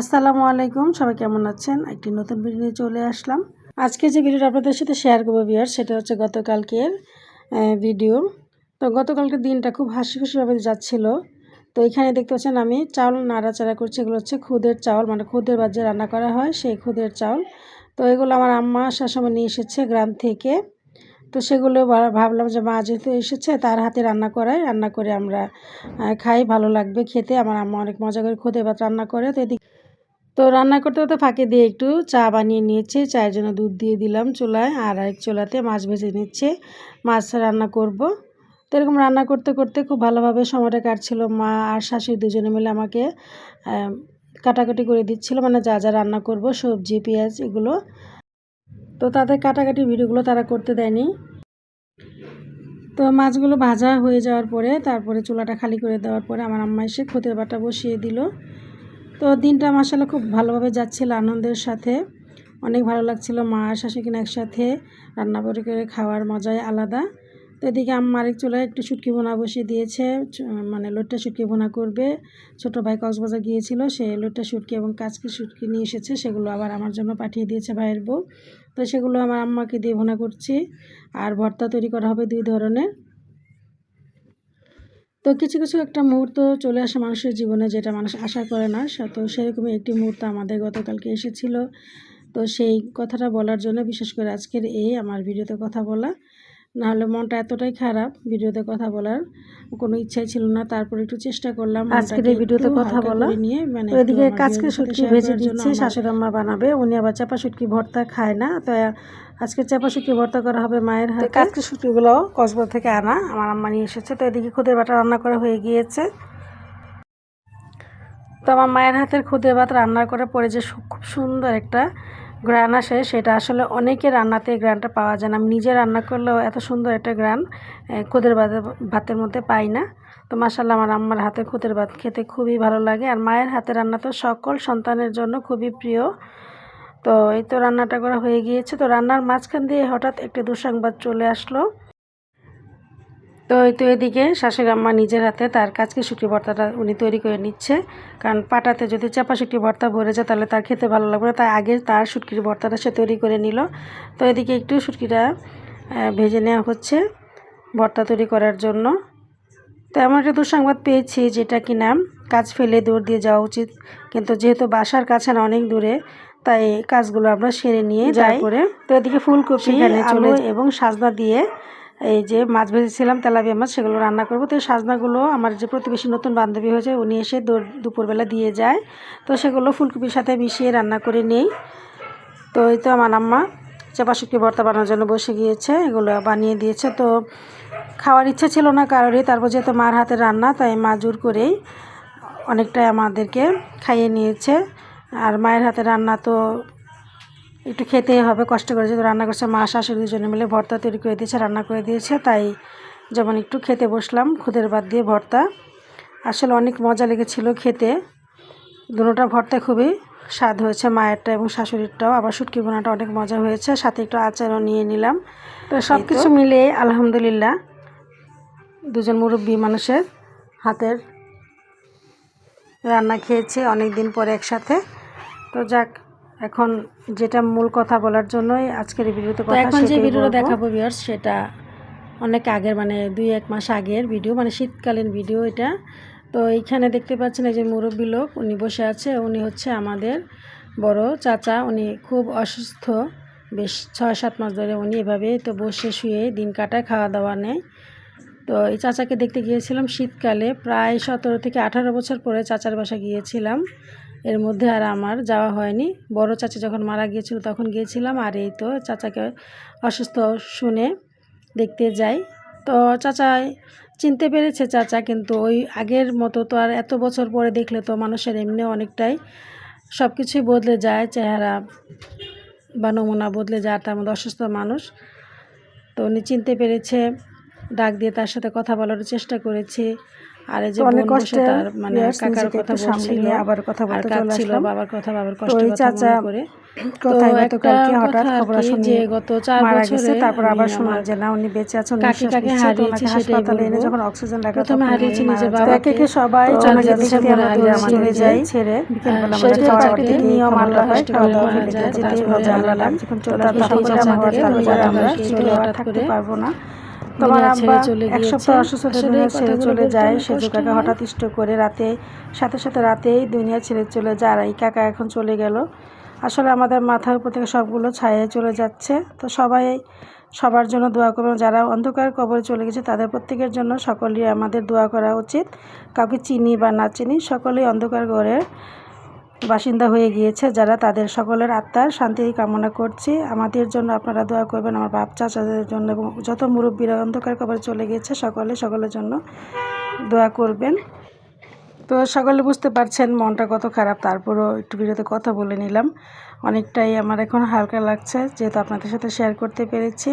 আসসালামু আলাইকুম, সবাই কেমন আছেন? একটি নতুন ভিডিও চলে আসলাম। আজকে যে ভিডিওটা আপনাদের সাথে শেয়ার করব বিয়ার সেটা হচ্ছে গতকালকের ভিডিও তো গতকালকে দিনটা খুব হাসি খুশিভাবে যাচ্ছিল। তো এখানে দেখতে পাচ্ছেন আমি চাউল নাড়াচাড়া করছি, এগুলো হচ্ছে খুদের চাউল মানে খুদের বাজে রান্না করা হয়, সেই খুদের চাউল। তো এগুলো আমার আম্মা আসার সময় নিয়ে এসেছে গ্রাম থেকে। তো সেগুলো ভাবলাম যে মা যেহেতু এসেছে, তার হাতে রান্না করাই, রান্না করে আমরা খাই, ভালো লাগবে খেতে। আমার আম্মা অনেক মজা করে খুদে ভাত রান্না করে। তো এদিকে তো রান্না করতে করতে ফাঁকে দিয়ে একটু চা বানিয়ে নিয়েছে। চায়ের জন্য দুধ দিয়ে দিলাম চুলায় আর এক চুলাতে মাছ ভেজে নিচ্ছে। মাছ রান্না করব। তো এরকম রান্না করতে করতে খুব ভালোভাবে সময়টা কাটছিল। মা আর শাশুড়ি দুজনে মিলে আমাকে কাটাকাটি করে দিচ্ছিল। মানে যা যা রান্না করব, সবজি, পেঁয়াজ এগুলো। তো তাদের কাটাকাটি ভিডিওগুলো তারা করতে দেয়নি। তো মাছগুলো ভাজা হয়ে যাওয়ার পরে, তারপরে চুলাটা খালি করে দেওয়ার পরে আমার আম্মা এসে খুদের বাটা বসিয়ে দিল। তো দিনটা মাসাল্লাহ খুব ভালোভাবে যাচ্ছিল, আনন্দের সাথে। অনেক ভালো লাগছিল, মা আর শাশুড়ি একসাথে, রান্না করে করে খাওয়ার মজাই আলাদা। তো এদিকে আম্মা আরেক চুলায় একটু শুটকি বোনা বসিয়ে দিয়েছে মানে লোটটা শুটকি বোনা করবে। ছোট ভাই কক্সবাজার গিয়েছিল, সে লোটটা শুটকি এবং কাচকি শুটকি নিয়ে এসেছে, সেগুলো আবার আমার জন্য পাঠিয়ে দিয়েছে ভাইয়ের বউ। তো সেগুলো আমার আম্মাকে দিয়ে ভোনা করছি, আর ভর্তা তৈরি করা হবে দুই ধরনের। তো কিছু কিছু একটা মুহূর্ত চলে আসে মানুষের জীবনে যেটা মানুষ আশা করে না। তো সেরকমই একটি মুহূর্ত আমাদের গতকালকে এসেছিল। তো সেই কথাটা বলার জন্য বিশেষ করে আজকের এই আমার ভিডিওতে কথা বলা। নাহলে মনটা এতটাই খারাপ ভিডিওতে কথা বলার কোনো ইচ্ছাই ছিল না। তারপর একটু চেষ্টা করলাম আজকের এই ভিডিওতে কথা বলা। নিয়ে মানে এদিকে ভিডিওর সাথে শুটকি ভেজে দিচ্ছে শাশুড়ি আম্মা বানাবে উনি আবার চাপা শুটকি ভর্তা খায় না। তো আজকে চাপা শুটকি ভর্তা করা হবে মায়ের হাতে। কাজকে শুটকিগুলো কক্সবাজার থেকে আনা আমার আম্মা নিয়ে এসেছে। তো এদিকে খুদের বাটা রান্না করা হয়ে গিয়েছে। তো আমার মায়ের হাতের খুদে ভাত রান্না করে পরে যে খুব সুন্দর একটা গ্রান আসে, সেটা আসলে অনেকে রান্নাতে গ্রানটা পাওয়া যায় না। আমি নিজে রান্না করলেও এত সুন্দর একটা গ্রান খুদের ভাতের ভাতের মধ্যে পাই না। তো মাসাল্লাহ আমার আম্মার হাতে খুদের ভাত খেতে খুবই ভালো লাগে। আর মায়ের হাতে রান্না তো সকল সন্তানের জন্য খুবই প্রিয়। তো এই তো রান্নাটা করা হয়ে গিয়েছে। তো রান্নার মাঝখান দিয়ে হঠাৎ একটি দুঃসংবাদ চলে আসলো। তো তো এদিকে শাশুড়ি আম্মা নিজের হাতে তার কাজকে শুটকি ভর্তাটা উনি তৈরি করে নিচ্ছে। কারণ পাটাতে যদি চাপা শুটকি ভর্তা ভরে যায় তাহলে তার খেতে ভালো লাগবে না। তাই আগে তার শুটকির ভর্তাটা সে তৈরি করে নিল। তো এদিকে একটু শুটকিটা ভেজে নেওয়া হচ্ছে ভর্তা তৈরি করার জন্য। তো এমন একটা দুঃসংবাদ পেয়েছি যেটা কিনা কাজ ফেলে দূর দিয়ে যাওয়া উচিত। কিন্তু যেহেতু বাসার কাছে না অনেক দূরে তাই কাজগুলো আমরা সেরে নিয়ে যাই। করে তো এদিকে ফুলকপি আলু চলে- এবং সাজনা দিয়ে এই যে মাছ ভেজেছিলাম তেলাপিয়া মাছ, সেগুলো রান্না করব। তো এই সাজনাগুলো আমার যে প্রতিবেশী নতুন বান্ধবী হয়েছে, উনি এসে দুপুরবেলা দিয়ে যায়। তো সেগুলো ফুলকপির সাথে মিশিয়ে রান্না করে নেই। তো এই তো আমার আম্মা চাপা ভর্তা বানানোর জন্য বসে গিয়েছে, এগুলো বানিয়ে দিয়েছে। তো খাওয়ার ইচ্ছা ছিল না কারোরই, তারপর যেহেতু মার হাতে রান্না, তাই মা জোর করেই অনেকটাই আমাদেরকে খাইয়ে নিয়েছে। আর মায়ের হাতে রান্না তো একটু খেতেই হবে কষ্ট করে। যেহেতু রান্না করছে মা শাশুড়ি দুজনে মিলে ভর্তা তৈরি করে দিয়েছে রান্না করে দিয়েছে তাই যেমন একটু খেতে বসলাম খুদের বাদ দিয়ে ভর্তা। আসলে অনেক মজা লেগেছিল খেতে। দুটোটা ভর্তা খুবই স্বাদ হয়েছে মায়েরটা এবং শাশুড়িরটাও। আবার শুটকি বোনাটা অনেক মজা হয়েছে সাথে একটু আচারও নিয়ে নিলাম। তো সব কিছু মিলিয়ে আলহামদুলিল্লাহ দুজন মুরব্বী মানুষের হাতের রান্না খেয়েছি অনেক দিন পরে একসাথে। তো যাক এখন যেটা মূল কথা বলার জন্যই আজকের এই ভিডিওতে কথা এখন যে ভিডিওটা। দেখাবো ভিউয়ার্স সেটা অনেক আগের মানে দুই এক মাস আগের ভিডিও মানে শীতকালীন ভিডিও এটা। তো এইখানে দেখতে পাচ্ছেন এই যে মুরব্বী লোক উনি বসে আছে উনি হচ্ছে আমাদের বড় চাচা উনি খুব অসুস্থ বেশ ছয় সাত মাস ধরে উনি এভাবে তো বসে শুয়ে দিন কাটায় খাওয়া দাওয়া নেয়। তো এই চাচাকে দেখতে গিয়েছিলাম শীতকালে প্রায় সতেরো থেকে আঠারো বছর পরে চাচার বাসা গিয়েছিলাম। এর মধ্যে আর আমার যাওয়া হয়নি। বড় চাচা যখন মারা গিয়েছিল তখন গিয়েছিলাম আর এই তো চাচাকে অসুস্থ শুনে দেখতে যাই। তো চাচা চিনতে পেরেছে চাচা কিন্তু ওই আগের মতো তো আর এত বছর পরে দেখলে তো মানুষের এমনি অনেকটাই সব কিছুই বদলে যায়, চেহারা বা নমুনা বদলে যায় তার মধ্যে অসুস্থ মানুষ। তো উনি চিনতে পেরেছে, ডাক দিয়ে তার সাথে কথা বলার চেষ্টা করেছি। আর এই যে অনেক কষ্টে তার মানে কাকার কথা বলছিল আবার কথা বলতে চলে আসলাম। বাবার কথা বাবার কষ্ট কথা করে কোথায় তো গতকালকে একটা হঠাৎ খবর কি শুনি যে গত চার বছরে তারপর আবার আমার যে না উনি বেঁচে আছেন কাকে কাকে হারিয়েছি হাসপাতালে এনে যখন অক্সিজেন রাখা প্রথমে হারিয়েছি। বাবাকে। একে একে সবাই চলে আমি যাবে আমরা চলে যাই। ছেড়ে বিকেলবেলা সেই আমাদের খাওয়া চাচাকে নিয়ম আনলা হয় খাওয়া দাওয়া যায়, যেতে আমরা আমরা যখন চলে আমরা চাচাকে আমরা আমরা চলে থাকতে পারব না তোমার আব্বা এক। সপ্তাহ অসুস্থ দুনিয়া ছেড়ে চলে যায় অনেক সে কষ্ট কাকা হঠাৎ ইষ্ট করে রাতে সাথে সাথে রাতেই দুনিয়া ছেড়ে চলে যায় আর এই কাকা এখন চলে গেল। আসলে আমাদের মাথার উপর থেকে সবগুলো ছায়ে চলে যাচ্ছে। তো সবাই সবার জন্য দোয়া করবেন যারা অন্ধকার কবরে চলে গেছে তাদের প্রত্যেকের জন্য সকলেই আমাদের দোয়া করা উচিত। কাউকে চিনি বা না চিনি সকলেই অন্ধকার ঘরের বাসিন্দা হয়ে গিয়েছে যারা তাদের সকলের আত্মার শান্তি কামনা করছি। আমাদের জন্য আপনারা দোয়া করবেন আমার বাপ চাচাদের জন্য এবং যত মুরব্বীরা অন্ধকার কবরে চলে গিয়েছে সকলে সকলের জন্য দোয়া করবেন। তো সকলে বুঝতে পারছেন মনটা কত খারাপ, তারপরও একটু ভিডিওতে কথা বলে নিলাম। অনেকটাই আমার এখন হালকা লাগছে, যেহেতু আপনাদের সাথে শেয়ার করতে পেরেছি।